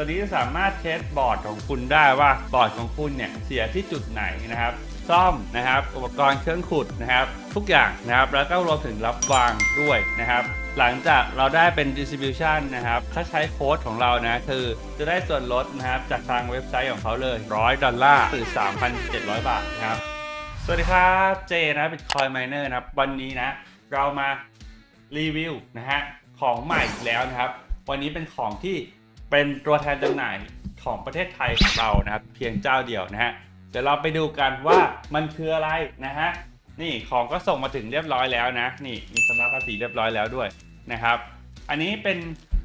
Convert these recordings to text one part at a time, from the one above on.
ตัวนี้จะสามารถเทสบอร์ดของคุณได้ว่าบอร์ดของคุณเนี่ยเสียที่จุดไหนนะครับ ซ่อมนะครับ อุปกรณ์เครื่องขุดนะครับ ทุกอย่างนะครับ แล้วก็รวมถึงรับวางด้วยนะครับ หลังจากเราได้เป็น distribution นะครับ ถ้าใช้โค้ดของเรานะคือจะได้ส่วนลดนะครับ จากทางเว็บไซต์ของเขาเลย 100 ดอลลาร์หรือ 3,700 บาทนะครับสวัสดีครับเจนะ Bitcoin Miner นะครับ วันนี้นะ เรามารีวิวนะฮะของใหม่อีกแล้วนะครับ วันนี้เป็นของที่ เป็นตัวแทนจำหน่ายของประเทศไทยของเรานะครับ เพียงเจ้าเดียวนะฮะเดี๋ยวเราไปดูกันว่ามันคืออะไรนะฮะนี่ของก็ส่งมาถึงเรียบร้อยแล้วนะ นี่มีสำรับภาษีเรียบร้อยแล้วด้วยนะครับ อันนี้เป็น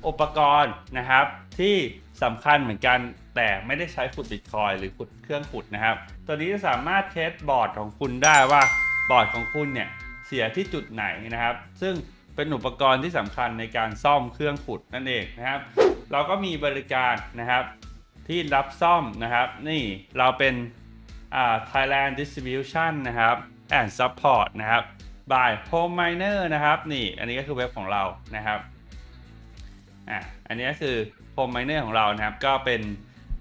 อุปกรณ์นะครับที่สำคัญเหมือนกันแต่ไม่ได้ใช้ขุดบิตคอยหรือขุดเครื่องขุดนะครับ ตัวนี้จะสามารถเทสบอร์ดของคุณได้ว่าบอร์ดของคุณเนี่ยเสียที่จุดไหนนะครับ ซึ่งเป็นอุปกรณ์ที่สำคัญในการซ่อมเครื่องขุดนั่นเองนะครับ เราก็มีบริการนะครับที่รับซ่อมนะครับ นี่เราเป็นอ่า Thailand Distribution นะครับ and Support นะครับ by Home Miner นะครับ นี่อันนี้ก็คือเว็บของเรานะครับอะอันนี้ก็คือ Home Miner ของเรานะครับ ก็เป็น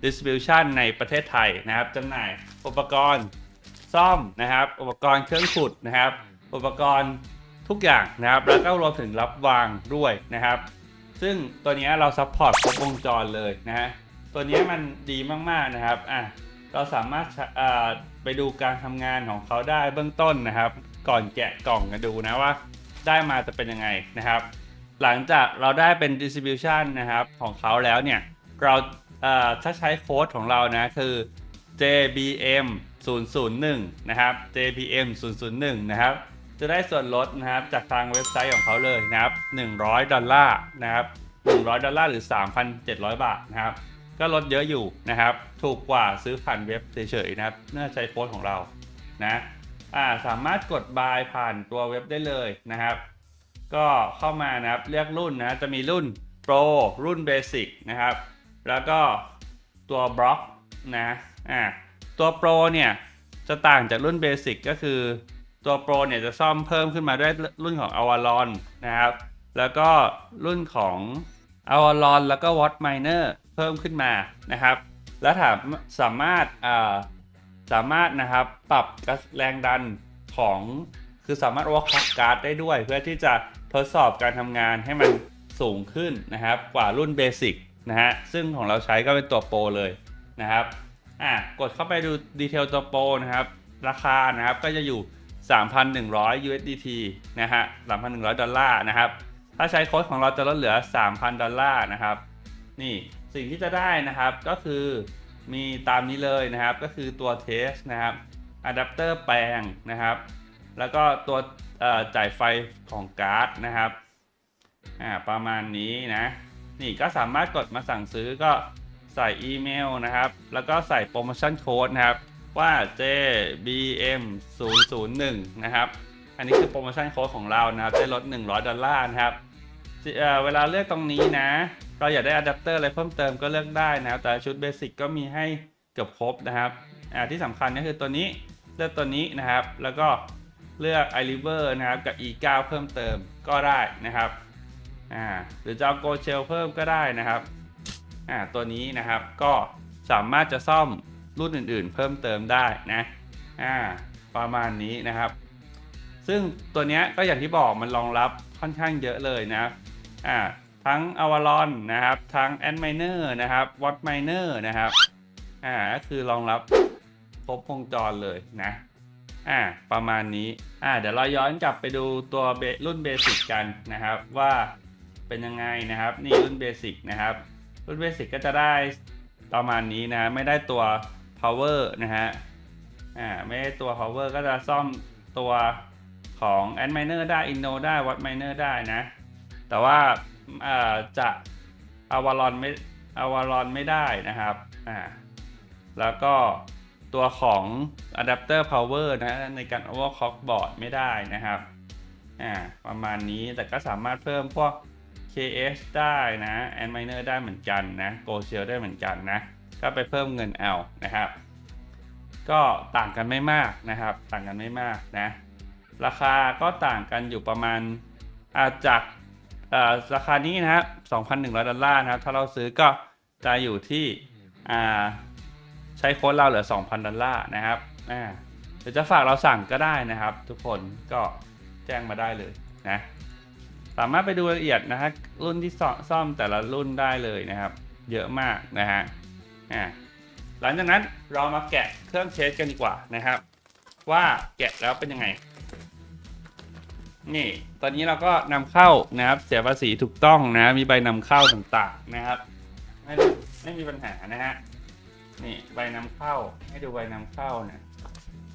distribution ในประเทศไทยนะครับจำหน่ายอุปกรณ์ซ่อมนะครับ อุปกรณ์เครื่องขุดนะครับ อุปกรณ์ทุกอย่างนะครับ แล้วก็รวมถึงรับวางด้วยนะครับ ซึ่งตัวนี้เราซัพพอร์ตครบวงจรเลยนะฮะ ตัวนี้มันดีมากๆนะครับ อะ เราสามารถไปดูการทำงานของเขาได้เบื้องต้นนะครับ ก่อนแกะกล่องกันดูนะว่า ได้มาจะเป็นยังไงนะครับ หลังจากเราได้เป็น distribution นะครับของเขาแล้วเนี่ย เราถ้าใช้โค้ดของเรานะคือ JBM 001 นะครับ JBM 001 นะครับ จะได้ส่วนลดนะครับจากทางเว็บไซต์ของเขาเลยนะครับ100 ดอลลาร์นะครับ100 ดอลลาร์หรือ 3,700 บาทนะครับก็ลดเยอะอยู่นะครับ ถูกกว่าซื้อผ่านเว็บเฉยๆนะครับเนื่อใช้โค้ดของเรานะอ่าสามารถกดบายผ่านตัวเว็บได้เลยนะครับ ก็เข้ามานะครับเลือกรุ่นนะจะมีรุ่น Pro รุ่น Basic นะครับ แล้วก็ตัวบล็อกนะอ่าตัว Pro เนี่ยจะต่างจากรุ่น Basic ก็คือ ตัว Pro เนี่ยจะซ่อมเพิ่มขึ้นมาด้วยรุ่นของ Avalon นะครับ แล้วก็รุ่นของ Avalon แล้วก็ Watt Miner เพิ่มขึ้นมานะครับ แล้วถามสามารถสามารถนะครับปรับแรงดันของคือสามารถ walk clock guard ได้ด้วย เพื่อที่จะทดสอบการทำงานให้มันสูงขึ้นนะครับ กว่ารุ่น Basic นะฮะซึ่งของเราใช้ก็เป็นตัวโปรเลยนะครับอะกดเข้าไปดูดีเทลตัวโปรนะครับ ราคานะครับก็จะอยู่ 3,100 USDT นะฮะ 3,100 ดอลลาร์นะครับ ถ้าใช้โค้ดของเราจะลดเหลือ 3,000 ดอลลาร์นะครับ นี่สิ่งที่จะได้นะครับก็คือมีตามนี้เลยนะครับ ก็คือตัวเทสนะครับอะแดปเตอร์แปลงนะครับ แล้วก็ตัวจ่ายไฟของการ์ดนะครับ อ่าประมาณนี้นะ นี่ก็สามารถกดมาสั่งซื้อก็ใส่อีเมลนะครับ แล้วก็ใส่โปรโมชั่นโค้ดนะครับ ว่า JBM 0 0 1นะครับ อันนี้คือโปรโมชั่นโค้ดของเรานะครับได้ลด 100 ดอลลาร์นะครับเเวลาเลือกตรงนี้นะ เราอยากได้อะแดปเตอร์อะไรเพิ่มเติมก็เลือกได้นะครับ แต่ชุดเบสิกก็มีให้เกือบครบนะครับอ่าที่สำคัญก็คือตัวนี้เลือกตัวนี้นะครับ แล้วก็เลือก i r i v e r นะครับกับ e9 เพิ่มเติมก็ได้นะครับอ่าหรือจะเอา Go Shell เพิ่มก็ได้นะครับอ่าตัวนี้นะครับก็สามารถจะซ่อม รุ่นอื่นๆ เพิ่มเติมได้นะอ่าประมาณนี้นะครับ ซึ่งตัวเนี้ยก็อย่างที่บอกมันรองรับค่อนข้างเยอะเลยนะอ่าทั้ง Avalon นะครับ ทั้ง Antminer นะครับ Wattminer นะครับอ่าก็คือรองรับครบวงจรเลยนะอ่าประมาณนี้อ่าเดี๋ยวเราย้อนกลับไปดูตัวเบรุ่นเบสิกกันนะครับ ว่าเป็นยังไงนะครับ นี่รุ่นเบสิกนะครับ รุ่นเบสิกก็จะได้ประมาณนี้นะ ไม่ได้ตัว power นะฮะ อ่า ไม่ได้ตัว power ก็จะซ่อมตัวของ a n d miner ได้ inno ได้ watt miner ได้นะ แต่ว่าอ่าจะ avalon ไม่ avalon ไม่ได้นะครับ อ่า แล้วก็ตัวของ adapter power นะในการ overclock board ไม่ได้นะครับ อ่า ประมาณนี้แต่ก็สามารถเพิ่มพวก KS ได้นะ a n d miner ได้เหมือนกันนะ Go Shell ได้เหมือนกันนะ ก็ไปเพิ่มเงินเอานะครับ ก็ต่างกันไม่มากนะครับ ต่างกันไม่มากนะ ราคาก็ต่างกันอยู่ประมาณอาจากอ่อราคานี้นะครับ2,100 ดอลลาร์นะครับ ถ้าเราซื้อก็จะอยู่ที่ใช้โค้ดเราเหลือ 2,000 ดอลลาร์นะครับอ่าเดี๋ยวจะฝากเราสั่งก็ได้นะครับ ทุกคนก็แจ้งมาได้เลยนะสามารถไปดูรายละเอียดนะฮะรุ่นที่ซ่อมแต่ละรุ่นได้เลยนะครับ เยอะมากนะฮะ อ่าหลังจากนั้นเรามาแกะเครื่องเทสกันดีกว่านะครับ ว่าแกะแล้วเป็นยังไง นี่ ตอนนี้เราก็นำเข้านะครับ เสียภาษีถูกต้องนะ มีใบนำเข้าต่างๆนะครับ ไม่ไม่มีปัญหานะฮะนี่ใบนำเข้าให้ดูใบนำเข้าเนี่ย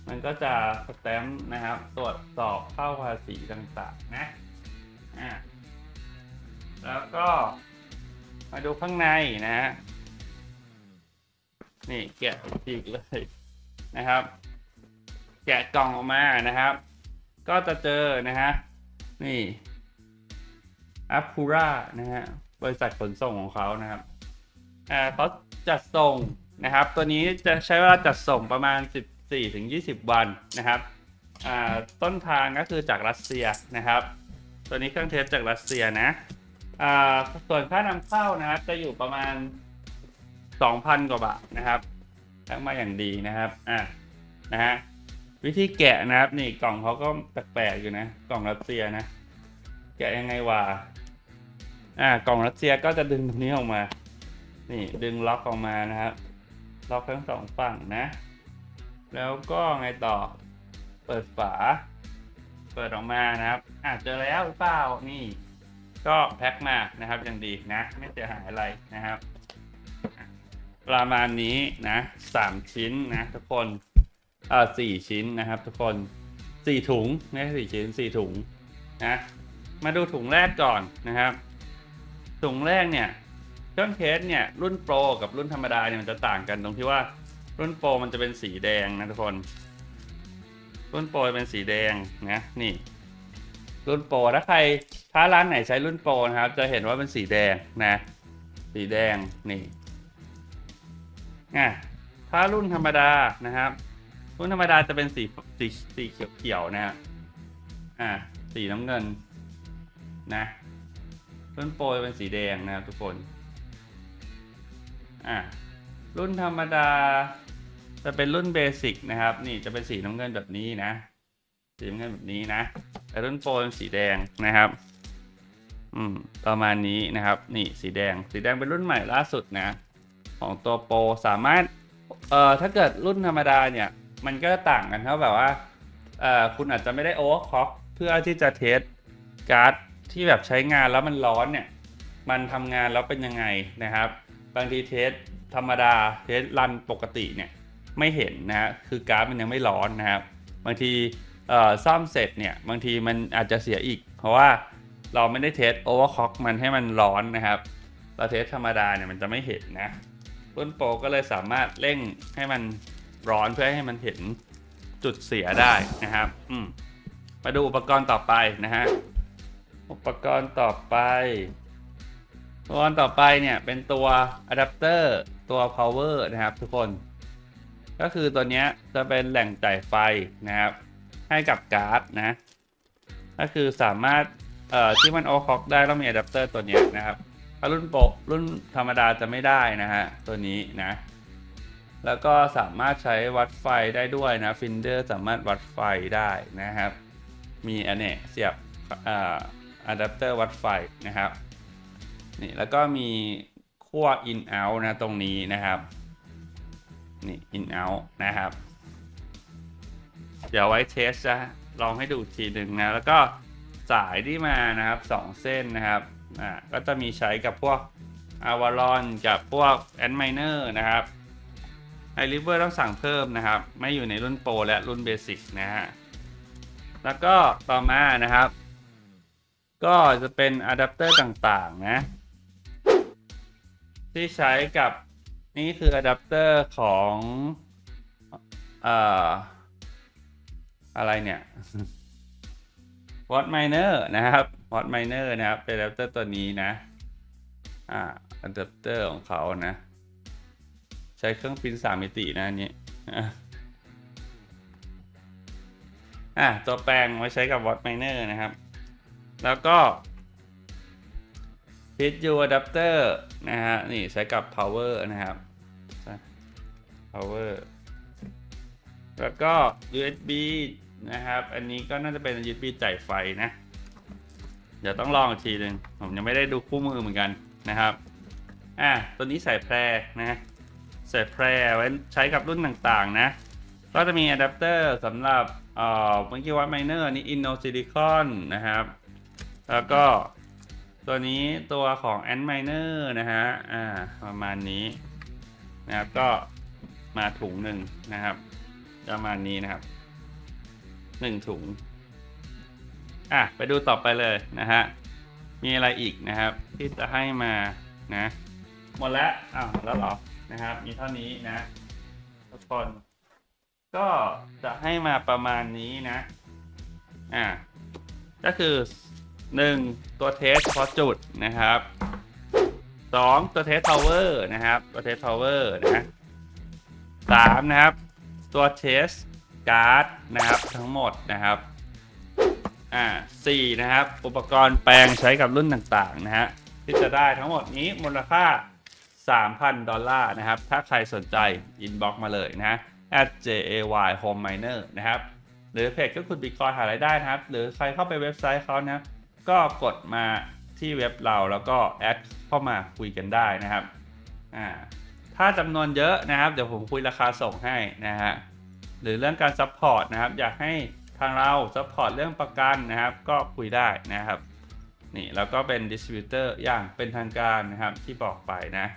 มันก็จะสแตมป์นะครับ ตรวจสอบเข้าภาษีต่างๆนะอ่าแล้วก็มาดูข้างในนะฮะ นี่แกะอีกเลยนะครับ แกะกล่องออกมานะครับ ก็จะเจอนะฮะนี่อัพพูรานะฮะบริษัทขนส่งของเขานะครับอ่าเขาจัดส่งนะครับ ตัวนี้จะใช้เวลาจัดส่งประมาณ 14ถึง20 วันนะครับอ่าต้นทางก็คือจากรัสเซียนะครับ ตัวนี้เครื่องเทสจากรัสเซียนะอ่าส่วนค่านำเข้านะครับจะอยู่ประมาณ 2,000 กว่าบาทนะครับแพ็คมาอย่างดีนะครับอ่านะฮะวิธีแกะนะครับนี่กล่องเขาก็แปลกๆอยู่นะ กล่องรัสเซียนะ แกะยังไงวะอ่ากล่องรัสเซียก็จะดึงตรงนี้ออกมา นี่ดึงล็อกออกมานะครับ ล็อกทั้งสองฝั่งนะ แล้วก็ไงต่อเปิดฝา เปิดออกมานะครับอ่าเจอแล้วหรือเปล่านี่ ก็แพ็คมานะครับอย่างดีนะ ไม่เสียหายอะไรนะครับ ประมาณนี้นะสามชิ้นนะทุกคนอ่อสี่ชิ้นนะครับ ทุกคนสี่ถุงไม่ใช่สี่ชิ้นสี่ถุงนะมาดูถุงแรกก่อนนะครับ ถุงแรกเนี่ยเครื่องเทสเนี่ยรุ่นโปรกับรุ่นธรรมดาเนี่ยมันจะต่างกันตรงที่ว่ารุ่นโปรมันจะเป็นสีแดงนะทุกคน รุ่นโปรเป็นสีแดงนะนี่ รุ่นโปรถ้าใครถ้าร้านไหนใช้รุ่นโปรนะครับ จะเห็นว่าเป็นสีแดงนะ สีแดงนี่ อะถ้ารุ่นธรรมดานะครับ รุ่นธรรมดาจะเป็นสีสีสีเขียวเขียวๆนะฮะอะสีน้ำเงินนะรุ่นโปรจะเป็นสีแดงนะครับทุกคนอะรุ่นธรรมดา จะเป็นรุ่นเบสิกนะครับ นี่จะเป็นสีน้ำเงินแบบนี้นะ สีน้ำเงินแบบนี้นะ แต่รุ่นโปรเป็นสีแดงนะครับ อืมประมาณนี้นะครับ นี่สีแดง สีแดงเป็นรุ่นใหม่ล่าสุดนะ ของตัวโปรสามารถเอ่อถ้าเกิดรุ่นธรรมดาเนี่ย มันก็ต่างกันเท่าแบบว่าเอ่อคุณอาจจะไม่ได้โอเวอร์คล็อกเพื่อที่จะเทสการ์ดที่แบบใช้งานแล้วมันร้อนเนี่ย มันทำงานแล้วเป็นยังไงนะครับ บางทีเทสธรรมดาเทสรันปกติเนี่ยไม่เห็นนะฮะคือการ์ดมันยังไม่ร้อนนะครับ บางทีเอ่อซ่อมเสร็จเนี่ยบางทีมันอาจจะเสียอีก เพราะว่าเราไม่ได้เทสโอเวอร์คล็อกมันให้มันร้อนนะครับ เราเทสธรรมดาเนี่ยมันจะไม่เห็นนะ รุ่นโปรก็เลยสามารถเร่งให้มันร้อนเพื่อให้มันเห็นจุดเสียได้นะครับอืมมาดูอุปกรณ์ต่อไปนะฮะอุปกรณ์ต่อไปอุปกรณ์ต่อไปเนี่ยเป็นตัวอะแดปเตอร์ตัว power นะครับทุกคน ก็คือตัวนี้จะเป็นแหล่งจ่ายไฟนะครับ ให้กับการ์ดนะ ก็คือสามารถเอ่อที่มันโอคอกได้ต้องมีอะแดปเตอร์ตัวนี้นะครับ ถ้ารุ่นโปรรุ่นธรรมดาจะไม่ได้นะฮะ ตัวนี้นะ แล้วก็สามารถใช้วัดไฟได้ด้วยนะฟินเดอร์สามารถวัดไฟได้นะครับ มีอันเนี้ยเสียบอ่าอะแดปเตอร์วัดไฟนะครับนี่แล้วก็มีขั้ว in out นะตรงนี้นะครับนี่ in out นะครับ เดี๋ยวไว้เทสจะลองให้ดูทีหนึ่งนะ แล้วก็สายที่มานะครับสองเส้นนะครับ อ่าก็จะมีใช้กับพวก a v a l o n กับพวก a n d Miner นะครับไอริเวอร์ต้องสั่งเพิ่มนะครับ ไม่อยู่ในรุ่นโปรและรุ่นเบสิกนะฮะแล้วก็ต่อมานะครับ ก็จะเป็นอะแดปเตอร์ต่างๆนะ ที่ใช้กับนี่คืออะแดปเตอร์ของเอ่ออะไรเนี่ยวอตไมเนอร์นะครับ วอตไมเนอร์นะครับเป็นอะแดปเตอร์ตัวนี้นะ อ่าอะแดปเตอร์ของเขานะ ใช้เครื่องพิมพ์สามมิตินะอันนี้อะอะตัวแปลงไว้ใช้กับวอตไมเนอร์นะครับ แล้วก็ fit u adapter นะฮะนี่ใช้กับ power นะครับ power แล้วก็ USB นะครับ อันนี้ก็น่าจะเป็น USB จ่ายไฟนะ เดี๋ยวต้องลองอีกทีหนึ่งผมยังไม่ได้ดูคู่มือเหมือนกันนะครับ อะตัวนี้ใส่แพรนะใส่แพรไว้ใช้กับรุ่นต่างๆนะ ก็จะมีอะแดปเตอร์สำหรับเอ่อเมื่อกี้ว่าไมเนอร์นี่ Inno Silicon นนะครับ แล้วก็ตัวนี้ตัวของ Ant Miner นะฮะ อ่า ประมาณนี้นะครับ ก็มาถุงหนึ่งนะครับ ประมาณนี้นะครับหนึ่งถุง อะไปดูต่อไปเลยนะฮะ มีอะไรอีกนะครับ ที่จะให้มานะ หมดแล้วอ้าวแล้วหรอนะครับ มีเท่านี้นะทุกคนก็จะให้มาประมาณนี้นะ อ่า ก็คือ 1 ตัวเทสพอจุดนะครับ 2 ตัวเทสทาวเวอร์นะครับ ตัวเทสทาวเวอร์นะสามนะครับ ตัวเทสการ์ดนะครับทั้งหมดนะครับ อ่าสี่นะครับ อุปกรณ์แปลงใช้กับรุ่นต่างๆนะฮะที่จะได้ทั้งหมดนี้มูลค่า 3,000 ดอลลาร์นะครับ ถ้าใครสนใจอินบ็อกมาเลยนะ at jay home miner นะครับ หรือเพจก็คุณบิตคอยหารายได้นะครับ หรือใครเข้าไปเว็บไซต์เขานะก็กดมาที่เว็บเราแล้วก็แอดเข้ามาคุยกันได้นะครับอ่าถ้าจำนวนเยอะนะครับ เดี๋ยวผมคุยราคาส่งให้นะฮะหรือเรื่องการซัพพอร์ตนะครับ อยากให้ ทางเราซัพพอร์ตเรื่องประกันนะครับ ก็คุยได้นะครับนี่แล้วก็เป็นดิสติบิวเตอร์อย่างเป็นทางการนะครับที่บอกไปนะ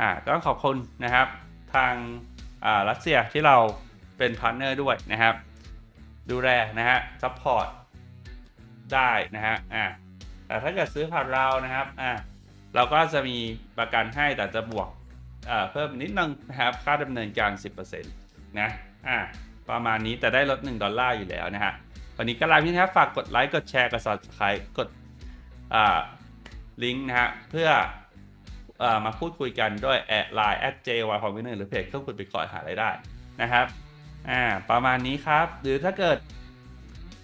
อ่าต้องขอบคุณนะครับทางอ่ารัสเซียที่เราเป็นพาร์ทเนอร์ด้วยนะครับ ดูแลนะฮะซัพพอร์ตได้นะฮะอ่าแต่ถ้าเกิดซื้อผ่านเรานะครับอ่าเราก็จะมีประกันให้แต่จะบวกอ่าเพิ่มนิดนึงนะครับค่าดำเนินการ 10%นะอ่า ประมาณนี้แต่ได้ลด 1 ดอลลาร์อยู่แล้วนะฮะวันนี้ก็ลาพี่นะครับฝากกดไลค์กดแชร์กด subscribe กดลิงก์นะฮะเพื่ออมาพูดคุยกันด้วยแอดไลน์ at jy c o m m i n e r หรือเพจเครื่องขุดบิตคอยหาไรายได้นะครับอ่าประมาณนี้ครับ หรือถ้าเกิด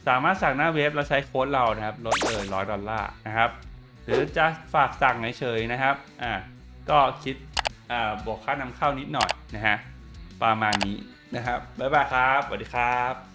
สามารถสั่งหน้าเว็บแล้วใช้โค้ดเรานะครับลดเลยร้อยดอลลาร์นะครับ หรือจะฝากสั่งเฉยๆนะครับอ่าก็คิดอ่าบวกค่านำเข้านิดหน่อยนะฮะประมาณนี้ นะครับบ๊ายบายครับสวัสดีครับ